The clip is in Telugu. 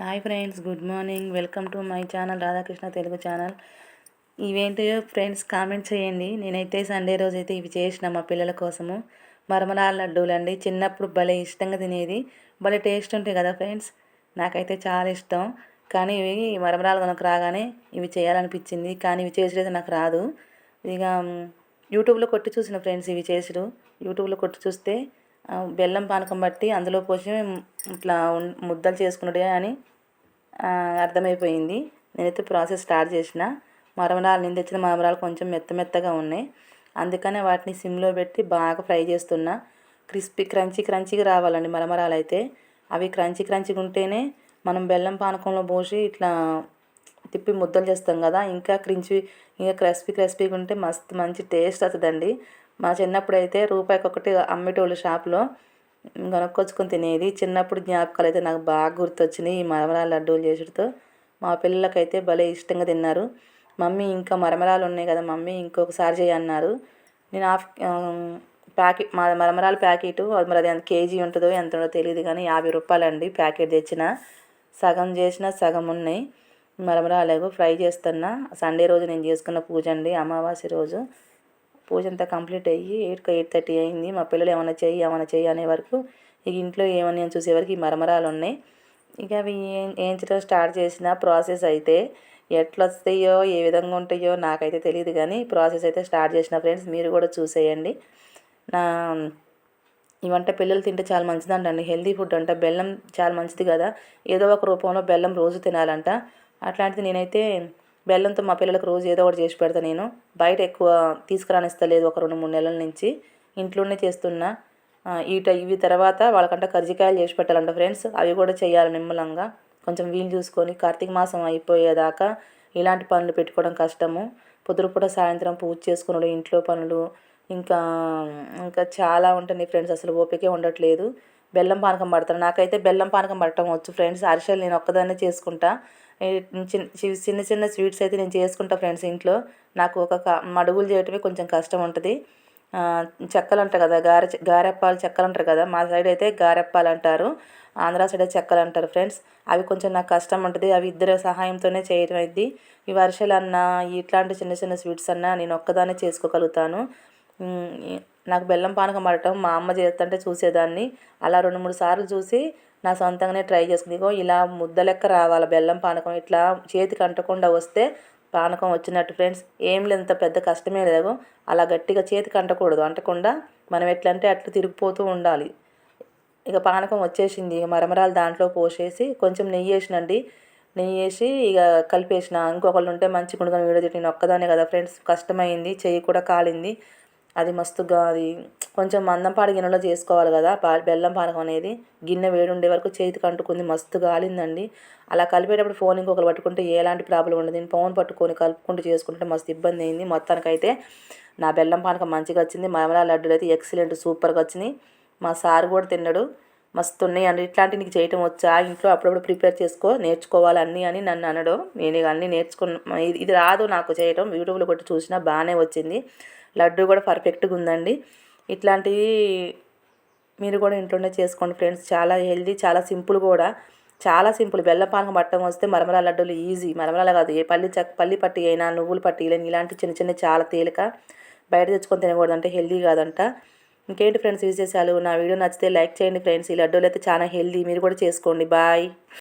Hi friends good morning. Welcome to my channel Radhakrishna Telugu channel. ఇవేంటో friends comment చేయండి. నేనైతే సండే రోజు అయితే ఇవి చేసిన మా పిల్లల కోసము. మరమరాల లడ్డూలు అండి. చిన్నప్పుడు భలే ఇష్టంగా తినేది. భలే టేస్ట్ ఉంటాయి కదా ఫ్రెండ్స్. నాకైతే చాలా ఇష్టం. కానీ ఇవి మరమరాలు కనుక రాగానే ఇవి చేయాలనిపించింది. కానీ ఇవి చేసేది నాకు రాదు. ఇక యూట్యూబ్లో కొట్టి చూసిన ఫ్రెండ్స్ ఇవి చేసుడు యూట్యూబ్లో కొట్టి చూస్తే బెల్లం పానకం బట్టి అందులో పోసి ఇట్లా ముద్దలు చేసుకున్నాడే అని అర్థమైపోయింది. నేనైతే ప్రాసెస్ స్టార్ట్ చేసిన. మరమరాలు నేను తెచ్చిన మరమరాలు కొంచెం మెత్త మెత్తగా ఉన్నాయి. అందుకనే వాటిని సిమ్లో పెట్టి బాగా ఫ్రై చేస్తున్నా. క్రిస్పీ క్రంచీ క్రంచీగా రావాలండి మరమరాలు అయితే. అవి క్రంచీ క్రంచీగా ఉంటేనే మనం బెల్లం పానకంలో పోసి ఇట్లా తిప్పి ముద్దలు చేస్తాం కదా ఇంకా క్రించి ఇంకా క్రిస్పీ క్రిస్పీగా ఉంటే మస్తు మంచి టేస్ట్ వస్తుందండి. మా చిన్నప్పుడు అయితే రూపాయికి ఒకటి అమ్మేటోళ్ళు షాప్లో కొనుక్కొచ్చుకొని తినేది. చిన్నప్పుడు జ్ఞాపకాలు అయితే నాకు బాగా గుర్తొచ్చినాయి ఈ మరమరాలు లడ్డూలు చేసుడుతో. మా పిల్లలకైతే భలే ఇష్టంగా తిన్నారు. మమ్మీ ఇంకా మరమరాలు ఉన్నాయి కదా మమ్మీ ఇంకొకసారి చేయన్నారు నేను హాఫ్ ప్యాకెట్ మా మరమరాల ప్యాకెట్ మరి అది ఎంత కేజీ ఉంటుందో ఎంత ఉంటుందో తెలియదు కానీ యాభై రూపాయలండి ప్యాకెట్ తెచ్చిన. సగం చేసిన సగం ఉన్నాయి. మరమరాలు ఫ్రై చేస్తున్నా. సండే రోజు నేను చేసుకున్న పూజ అండి అమావాస్య రోజు. పూజ అంతా కంప్లీట్ అయ్యి ఎయిట్కి ఎయిట్ థర్టీ అయింది. మా పిల్లలు ఏమైనా చెయ్యి ఏమైనా చెయ్యి అనే వరకు ఇక ఇంట్లో ఏమని అని చూసే వరకు ఈ మరమరాలు ఉన్నాయి. ఇక అవి వేయించడం స్టార్ట్ చేసిన ప్రాసెస్ అయితే ఎట్లా వస్తాయో ఏ విధంగా ఉంటాయో నాకైతే తెలియదు కానీ ప్రాసెస్ అయితే స్టార్ట్ చేసిన ఫ్రెండ్స్ మీరు కూడా చూసేయండి. నా ఈ వంట పిల్లలు తింటే చాలా మంచిదంటండి. హెల్దీ ఫుడ్ అంట. బెల్లం చాలా మంచిది కదా. ఏదో ఒక రూపంలో బెల్లం రోజు తినాలంట. అట్లాంటిది నేనైతే బెల్లంతో మా పిల్లలకు రోజు ఏదో ఒకటి చేసి పెడతా నేను. బయట ఎక్కువ తీసుకురానిస్తలేదు ఒక రెండు మూడు నెలల నుంచి. ఇంట్లోనే చేస్తున్నా. ఈట ఇవి తర్వాత వాళ్ళకంటే కర్జికాయలు చేసి పెట్టాలంట ఫ్రెండ్స్. అవి కూడా చేయాలి నిమ్మలంగా. కొంచెం వీలు చూసుకొని కార్తీక మాసం అయిపోయేదాకా ఇలాంటి పనులు పెట్టుకోవడం కష్టము. పొద్దుపూట సాయంత్రం పూజ చేసుకున్నాడు ఇంట్లో పనులు. ఇంకా ఇంకా చాలా ఉంటాయి ఫ్రెండ్స్. అసలు ఓపికే ఉండట్లేదు. బెల్లం పానకం పడతాను నాకైతే బెల్లం పానకం పడటం వచ్చు ఫ్రెండ్స్. అరిసెలు నేను ఒక్కదాన్నే చేసుకుంటా. చిన్న చిన్న స్వీట్స్ అయితే నేను చేసుకుంటా ఫ్రెండ్స్ ఇంట్లో. నాకు ఒక మడుగులు చేయటమే కొంచెం కష్టం ఉంటుంది. చెక్కలు అంటారు కదా గారె గారెప్పాలు చెక్కలు అంటారు కదా మా సైడ్ అయితే గారెప్పాలు అంటారు. ఆంధ్ర సైడ్ చెక్కలు అంటారు ఫ్రెండ్స్. అవి కొంచెం నాకు కష్టం ఉంటుంది. అవి ఇద్దరు సహాయంతోనే చేయడం అయింది ఈ వర్షాలన్నా ఇట్లాంటి చిన్న చిన్న స్వీట్స్ అన్నా నేను ఒక్కదాన్నే చేసుకోగలుగుతాను. నాకు బెల్లం పానకం పడటం మా అమ్మ చేస్తుంటే చూసేదాన్ని. అలా రెండు మూడు సార్లు చూసి నా సొంతంగానే ట్రై చేసుకుంది. ఇగో ఇలా ముద్ద లెక్క రావాలి బెల్లం పానకం. ఇట్లా చేతికి అంటకుండా వస్తే పానకం వచ్చినట్టు ఫ్రెండ్స్. ఏం లేదు పెద్ద కష్టమే లేదు. అలా గట్టిగా చేతికి అంటకూడదు. అంటకుండా మనం ఎట్లా అంటే అట్లా తిరిగిపోతూ ఉండాలి. ఇక పానకం వచ్చేసింది. ఇక మరమరాలు దాంట్లో పోసేసి కొంచెం నెయ్యి వేసినండి. నెయ్యి వేసి ఇక కలిపేసిన. ఇంకొకళ్ళు ఉంటే మంచి ఉండగా వీడియో తిట్టిన ఒక్కదానే కదా ఫ్రెండ్స్. కష్టమైంది. చెయ్యి కూడా కాలింది. అది మస్తుగా అది కొంచెం మందంపాటి గిన్నెలో చేసుకోవాలి కదా పా బెల్లం పానకం అనేది. గిన్నె వేడి ఉండే వరకు చేతికి అంటుకుంది మస్తు గాలిందండి. అలా కలిపేటప్పుడు ఫోన్ ఇంకొకరు పట్టుకుంటే ఎలాంటి ప్రాబ్లం ఉండదు. నేను ఫోన్ పట్టుకొని కలుపుకుంటూ చేసుకుంటే మస్తు ఇబ్బంది అయింది. మొత్తానికైతే నా బెల్లం పానకం మంచిగా వచ్చింది. మరమలా లడ్డులు అయితే ఎక్సలెంట్ సూపర్గా వచ్చినాయి. మా సార్ కూడా తిన్నాడు. మస్తు ఉన్నాయి అండి ఇట్లాంటి నీకు చేయటం వచ్చా? ఇంట్లో అప్పుడప్పుడు ప్రిపేర్ చేసుకో నేర్చుకోవాలి అన్నీ అని నన్ను అనడం. నేను అన్నీ నేర్చుకున్న ఇది రాదు నాకు చేయటం. యూట్యూబ్లో కొట్టి చూసినా బాగానే వచ్చింది. లడ్డు కూడా పర్ఫెక్ట్గా ఉందండి. ఇట్లాంటివి మీరు కూడా ఇంట్లోనే చేసుకోండి ఫ్రెండ్స్ చాలా హెల్దీ చాలా సింపుల్ కూడా. చాలా సింపుల్ బెల్లం పానకం పట్టడం వస్తే మరమరా లడ్డూలు ఈజీ మరమరాలు కాదు ఏ పల్లి చక్ పల్లి పట్టి అయినా నువ్వులు పట్టి ఇలాంటి చిన్న చిన్న చాలా తేలిక బయట తెచ్చుకొని తినకూడదు అంటే హెల్దీ కాదంట. ఇంకేంటి ఫ్రెండ్స్ విశేషాలు? నా వీడియో నచ్చితే లైక్ చేయండి ఫ్రెండ్స్ ఈ లడ్డూలు అయితే చాలా హెల్దీ మీరు కూడా చేసుకోండి. బాయ్